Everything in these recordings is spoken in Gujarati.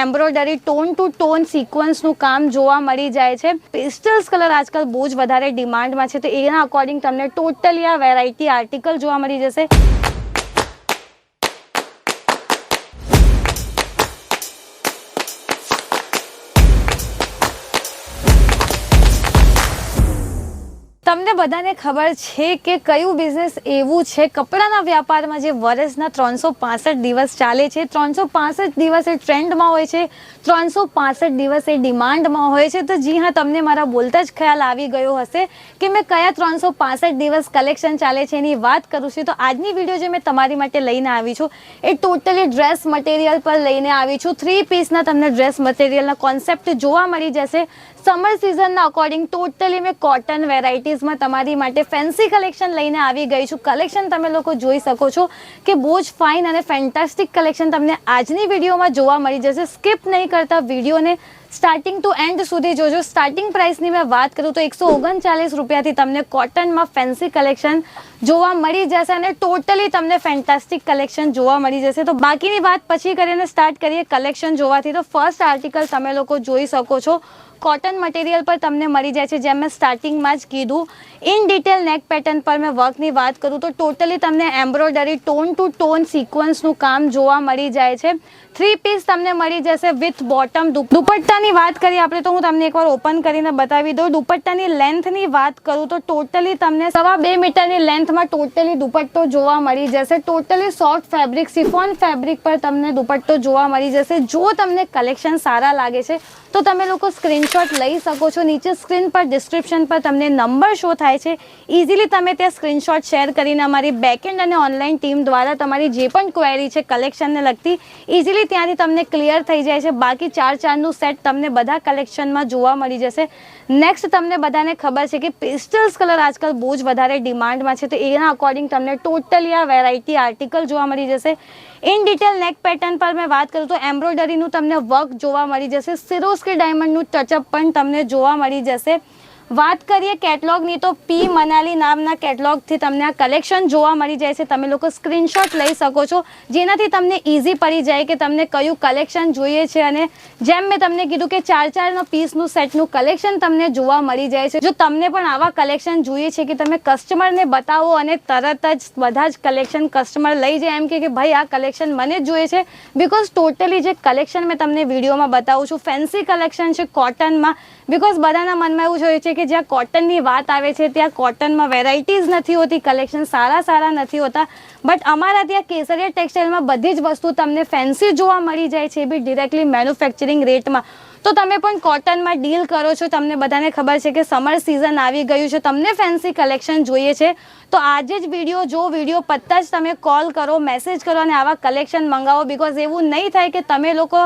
એમ્બ્રોઇડરી ટોન ટુ ટોન સિક્વન્સનું કામ જોવા મળી જાય છે. પેસ્ટલ્સ કલર આજકાલ બહુ જ વધારે ડિમાન્ડમાં છે. તો એના અકોર્ડિંગ તમને ટોટલી આ વેરાયટી આર્ટિકલ જોવા મળી જશે. તમને બધાને ખબર છે કે કયું બિઝનેસ એવું છે? કપડાના વ્યાપારમાં જે વર્ષના ત્રણસો પાસઠ દિવસ ચાલે છે. ત્રણસો પાસઠ દિવસ એ ટ્રેન્ડમાં હોય છે. ત્રણસો પાસઠ દિવસ એ ડિમાન્ડમાં હોય છે. તો જી હા, તમને મારા બોલતા જ ખ્યાલ આવી ગયો હશે કે મેં કયા ત્રણસો પાસઠ દિવસ કલેક્શન ચાલે છે એની વાત કરું છું. તો આજની વીડિયો જે મેં તમારી માટે લઈને આવી છું, એ ટોટલી ડ્રેસ મટીરિયલ પર લઈને આવી છું. થ્રી પીસના તમને ડ્રેસ મટીરિયલના કોન્સેપ્ટ જોવા મળી જશે. સમર સિઝનના અકોર્ડિંગ ટોટલી મેં કોટન વેરાયટીઝમાં તમારી માટે ફેન્સી કલેક્શન લઈને આવી ગઈ છું. કલેક્શન તમે લોકો જોઈ શકો છો કે બહુ જ ફાઇન અને ફેન્ટાસ્ટિક કલેક્શન તમને આજની વિડીયોમાં જોવા મળી જશે. સ્કીપ નહીં કરતા વિડીયોને સ્ટાર્ટિંગ ટુ એન્ડ સુધી જોજો. સ્ટાર્ટિંગ પ્રાઇસની મેં વાત કરું તો એકસો ઓગણચાલીસ રૂપિયાથી તમને કોટનમાં ફેન્સી કલેક્શન જોવા મળી જશે અને ટોટલી તમને ફેન્ટાસ્ટિક કલેક્શન જોવા મળી જશે. તો બાકીની વાત પછી કરીને સ્ટાર્ટ કરીએ કલેક્શન જોવાથી. તો ફર્સ્ટ આર્ટિકલ તમે લોકો જોઈ શકો છો. કોટન મટીરિયલ પર તમને મળી જાય છે, જેમ મેં સ્ટાર્ટિંગમાં જ કીધું. ઇન ડિટેલ નેક પેટર્ન પર મેં વર્કની વાત કરું તો ટોટલી તમને એમ્બ્રોઇડરી ટોન ટુ ટોન સિક્વન્સનું કામ જોવા મળી જાય છે. થ્રી પીસ તમને મળી જશે વિથ બોટમ દુપટ્ટાની વાત કરીએ, આપણે તો હું તમને એકવાર ઓપન કરીને બતાવી દઉં. દુપટ્ટાની લેન્થની વાત કરું તો ટોટલી તમને સવા બે મીટરની લેન્થમાં ટોટલી દુપટ્ટો જોવા મળી જશે. Totally soft fabric chiffon fabric પર તમને દુપટ્ટો જોવા મળી જશે. જો તમને કલેક્શન સારા લાગે છે તો તમે લોકો સ્ક્રીનશોટ લઈ શકો છો. નીચે સ્ક્રીન પર ડિસ્ક્રિપ્શન પર તમને નંબર શો થાય છે. ઇઝીલી તમે ત્યાં સ્ક્રીનશોટ શેર કરીને અમારી બેકએન્ડ અને ઓનલાઈન ટીમ દ્વારા તમારી જે પણ ક્વેરી છે કલેક્શનને લગતી ઇઝીલી ત્યાંથી તમને ક્લિયર થઈ જાય છે. બાકી ચાર ચારનું સેટ તમને બધા કલેક્શનમાં જોવા મળી જશે. નેક્સ્ટ તમને બધાને ખબર છે કે પેસ્ટલ્સ કલર આજકાલ બહુ જ વધારે ડિમાન્ડમાં છે. તો એના અકોર્ડિંગ તમને ટોટલી આ વેરાયટી આર્ટિકલ જોવા મળી જશે. ઇન ડિટેલ નેક પેટર્ન પર મેં વાત કરું તો એમ્બ્રોઇડરીનું તમને વર્ક જોવા મળી જશે. સિરોસ્કી ડાયમંડનું ટચઅપ પણ તમને જોવા મળી જશે. વાત કરીએ કેટલોગની તો પી મનાલી નામના કેટલોગથી તમને આ કલેક્શન જોવા મળી જાય છે. તમે લોકો સ્ક્રીનશોટ લઈ શકો છો. જેનાથી તમને ઇઝી પડી જાય કે તમને કયું કલેક્શન જોઈએ છે. અને જેમ મેં તમને કીધું કે ચાર ચારનો પીસનું સેટનું કલેક્શન તમને જોવા મળી જાય છે. જો તમને પણ આવા કલેક્શન જોઈએ છે કે તમે કસ્ટમરને બતાવો અને તરત જ બધા જ કલેક્શન કસ્ટમર લઈ જાય એમ કે ભાઈ આ કલેક્શન મને જ જોઈએ છે. બિકોઝ ટોટલી જે કલેક્શન મેં તમને વિડીયોમાં બતાવું છું ફેન્સી કલેક્શન છે કોટનમાં બિકોઝ બધાના મનમાં એવું જોઈએ છે કે જ્યાં કોટનની વાત આવે છે, ત્યાં કોટનમાં વેરાયટીઝ નથી હોતી કલેક્શન સારા સારા નથી હોતા. બટ અમારા ત્યાં કેસરિયા ટેક્સટાઇલમાં બધી જ વસ્તુ તમને ફેન્સી જોવા મળી જાય છે બી ડિરેક્ટલી મેન્યુફેક્ચરિંગ રેટમાં તો તમે પણ કોટનમાં ડીલ કરો છો, તમને બધાને ખબર છે કે સમર સિઝન આવી ગયું છે, તમને ફેન્સી કલેક્શન જોઈએ છે. તો આજે જ વીડિયો જો વીડિયો પત્તા જ તમે કોલ કરો મેસેજ કરો અને આવા કલેક્શન મંગાવો બિકોઝ એવું નહીં થાય કે તમે લોકો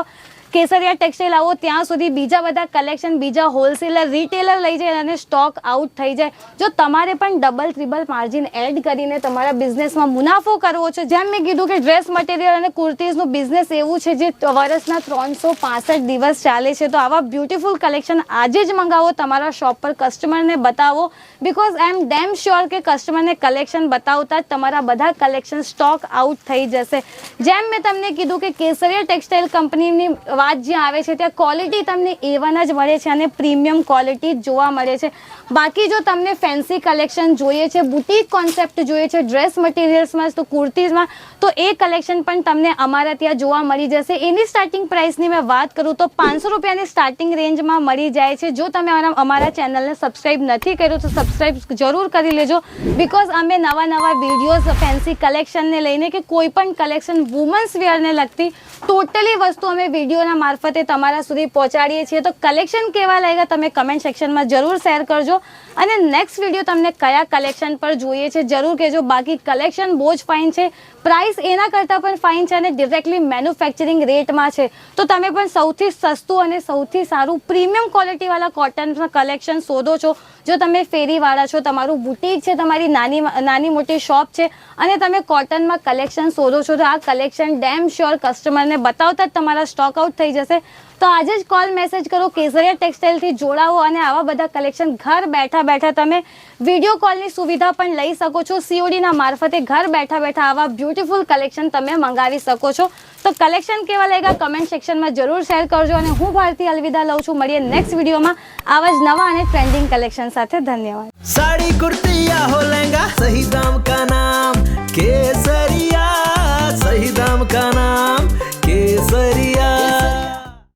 કેસરિયા ટેક્સટાઇલ આવો, ત્યાં સુધી બીજા બધા કલેક્શન, બીજા હોલસેલર, રિટેલર લઈ જાય અને સ્ટોક આઉટ થઈ જાય. જો તમારે પણ ડબલ ત્રિબલ માર્જિન એડ કરીને તમારા બિઝનેસમાં મુનાફો કરવો છે, જેમ મેં કીધું કે ડ્રેસ મટીરિયલ અને કુર્તીઝનું બિઝનેસ એવું છે જે વર્ષના ત્રણસો પાસઠ દિવસ ચાલે છે, તો આવા બ્યુટીફુલ કલેક્શન આજે જ મંગાવો, તમારા શોપ પર કસ્ટમરને બતાવો because I am damn sure કે કસ્ટમરને કલેક્શન બતાવતા જ તમારા બધા કલેક્શન સ્ટોક આઉટ થઈ જશે. જેમ મેં તમને કીધું કે કેસરિયા ટેક્સટાઇલ કંપનીની વાત જ્યાં આવે છે ત્યાં ક્વોલિટી તમને એવન જ મળે છે અને પ્રીમિયમ ક્વોલિટી જોવા મળે છે. બાકી જો તમને ફેન્સી કલેક્શન જોઈએ છે બુટીક કોન્સેપ્ટ જોઈએ છે ડ્રેસ મટીરિયલ્સમાં તો કુર્તીઝમાં તો એ કલેક્શન પણ તમને અમારા ત્યાં જોવા મળી જશે. એની સ્ટાર્ટિંગ પ્રાઇસની મેં વાત કરું તો પાંચસો રૂપિયાની સ્ટાર્ટિંગ રેન્જમાં મળી જાય છે. જો તમે અમારા ચેનલને સબસ્ક્રાઈબ નથી કર્યું તો સબસ્ક્રાઈબ જરૂર કરી લેજો. બિકોઝ અમે નવા નવા વિડીયોઝ ફેન્સી કલેક્શનને લઈને કે કોઈ પણ કલેક્શન વુમન્સ વેરને લગતી ટોટલી વસ્તુ અમે વિડીયોના મારફતે તમારા સુધી પહોંચાડીએ છીએ. તો કલેક્શન કેવા લાગ્યા તમે કમેન્ટ સેક્શનમાં જરૂર શેર કરજો. અને નેક્સ્ટ વીડિયો તમને કયા કલેક્શન પર જોઈએ છે જરૂર કહેજો. બાકી કલેક્શન બહુ જ ફાઇન છે. પ્રાઇસ એના કરતાં પણ ફાઇન છે અને ડિરેક્ટલી મેન્યુફેક્ચરિંગ રેટમાં છે. તો તમે પણ સૌથી સસ્તું અને સૌથી સારું પ્રીમિયમ ક્વોલિટીવાળા કોટનના કલેક્શન શોધો છો. જો તમે ફેરીવાળા છો, તમારું બુટીક છે, તમારી નાની નાની મોટી શોપ છે, અને તમે કોટનમાં કલેક્શન શોધો છો, તો આ કલેક્શન ડેમ શ્યોર કસ્ટમરને બતાવતા જ તમારા સ્ટોક આઉટ થઈ જશે. તો આજે જ કોલ મેસેજ કરો, કેસરિયા ટેક્સટાઇલથી જોડાવો અને આવા બધા કલેક્શન ઘર બેઠા બેઠા તમે વીડિયો કોલની સુવિધા પણ લઈ શકો છો. સીઓડીના મારફતે ઘર બેઠા બેઠા આવા બ્યુટીફુલ કલેક્શન તમે મંગાવી શકો છો. તો કલેક્શન કેવા લાગ્યા કમેન્ટ સેક્શનમાં જરૂર શેર કરજો અને હું ભારતી અલવિદા લઉં છું. મળીએ નેક્સ્ટ વિડીયોમાં આવા જ નવા અને ટ્રેન્ડિંગ કલેક્શન સાથે ધન્યવાદ. સાડી કુર્તી હો, લહેંગા સહી દામ કા નામ, કેસરિયા સહી દામ કા નામ, કેસરિયા.